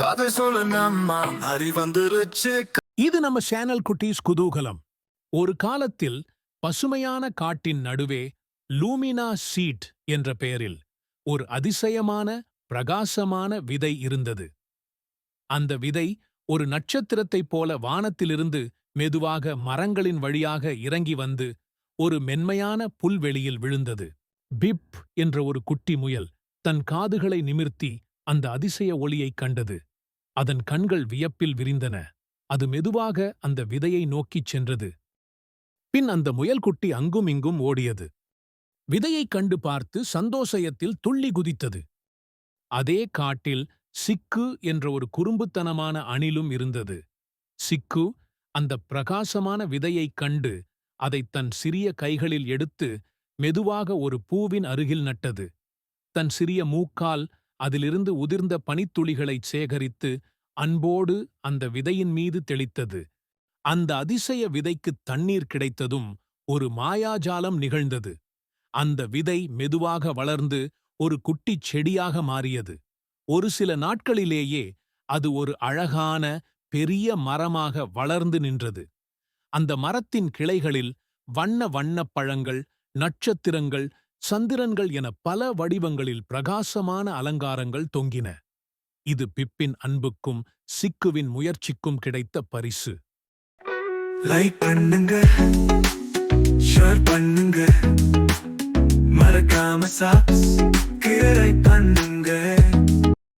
கதை சொல்ல நம்ம அறி வந்துருச்சு. இது நம்ம சேனல் குட்டீஸ் குதூகலம். ஒரு காலத்தில் பசுமையான காட்டின் நடுவே லூமினா சீட் என்ற பெயரில் ஒரு அதிசயமான பிரகாசமான விதை இருந்தது. அந்த விதை ஒரு நட்சத்திரத்தைப் போல வானத்திலிருந்து மெதுவாக மரங்களின் வழியாக இறங்கி வந்து ஒரு மென்மையான புல்வெளியில் விழுந்தது. பிப் என்ற ஒரு குட்டி முயல் தன் காதுகளை நிமிர்த்தி அந்த அதிசய ஒளியைக் கண்டது. அதன் கண்கள் வியப்பில் விரிந்தன. அது மெதுவாக அந்த விதையை நோக்கிச் சென்றது. பின் அந்த முயல்குட்டி அங்கும் இங்கும் ஓடியது. விதையைக் கண்டு பார்த்து சந்தோஷயத்தில் துள்ளி குதித்தது. அதே காட்டில் சிக்கு என்ற ஒரு குறும்புத்தனமான அணிலும் இருந்தது. சிக்கு அந்த பிரகாசமான விதையைக் கண்டு அதைத் தன் சிறிய கைகளில் எடுத்து மெதுவாக ஒரு பூவின் அருகில் நட்டது. தன் சிறிய மூக்கால் அதிலிருந்து உதிர்ந்த பனித்துளிகளைச் சேகரித்து அன்போடு அந்த விதையின் மீது தெளித்தது. அந்த அதிசய விதைக்குத் தண்ணீர் கிடைத்ததும் ஒரு மாயாஜாலம் நிகழ்ந்தது. அந்த விதை மெதுவாக வளர்ந்து ஒரு குட்டிச் செடியாக மாறியது. ஒரு சில நாட்களிலேயே அது ஒரு அழகான பெரிய மரமாக வளர்ந்து நின்றது. அந்த மரத்தின் கிளைகளில் வண்ண வண்ணப் பழங்கள் நட்சத்திரங்கள் சந்திரன்கள் என பல வடிவங்களில் பிரகாசமான அலங்காரங்கள் தொங்கின. இது பிப்பின் அன்புக்கும் சிக்குவின் முயற்சிக்கும் கிடைத்த பரிசு. லைக் பண்ணுங்க ஷேர் பண்ணுங்க. மறக்காம சப்ஸ்கிரைப் பண்ணுங்க.